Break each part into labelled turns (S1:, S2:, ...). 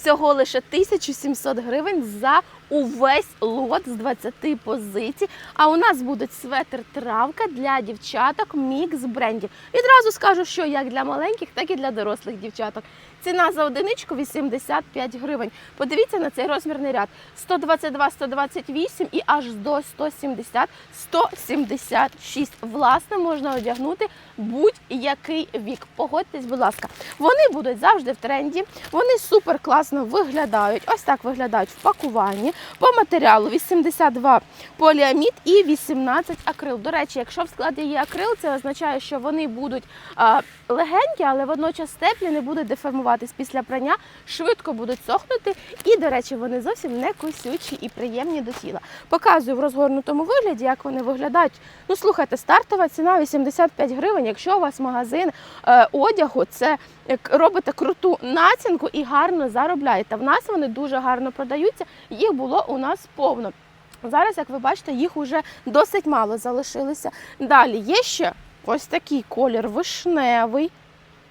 S1: всього лише 1700 гривень за увесь лот з 20 позицій. А у нас будуть светр травка для дівчаток мікс брендів. Відразу скажу, що як для маленьких, так і для дорослих дівчаток. Ціна за одиничку 85 гривень. Подивіться на цей розмірний ряд: 122, 128 і аж до 170, 176. Власне, можна одягнути будь-який вік. Погодьтесь, будь ласка. Вони будуть завжди в тренді. Вони супер класно виглядають. Ось так виглядають в пакуванні. По матеріалу 82 поліамід і 18 акрил. До речі, якщо в складі є акрил, це означає, що вони будуть легенькі, але водночас теплі, не будуть деформуватись після прання, швидко будуть сохнути. І, до речі, вони зовсім не косючі і приємні до тіла. Показую в розгорнутому вигляді, як вони виглядають. Ну, слухайте, стартова ціна 85 гривень. Якщо у вас магазин е, одягу, це робите круту націнку і гарно заробляєте. В нас вони дуже гарно продаються. Їх було у нас повно. Зараз, як ви бачите, їх уже досить мало залишилося. Далі є ще ось такий колір вишневий,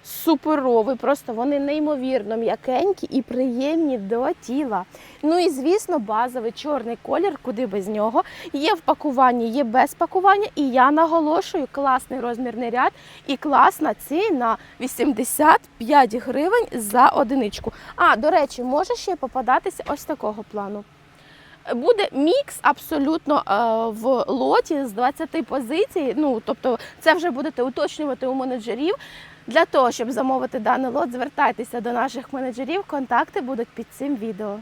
S1: суперовий. Просто вони неймовірно м'якенькі і приємні до тіла. Ну і звісно, базовий чорний колір, куди без нього. Є в пакуванні, є без пакування. І я наголошую, класний розмірний ряд і класна ціна 85 гривень за одиничку. А, до речі, може ще попадатися ось такого плану. Буде мікс абсолютно е, в лоті з 20 позицій. Ну тобто, це вже будете уточнювати у менеджерів. Для того, щоб замовити даний лот, звертайтеся до наших менеджерів. Контакти будуть під цим відео.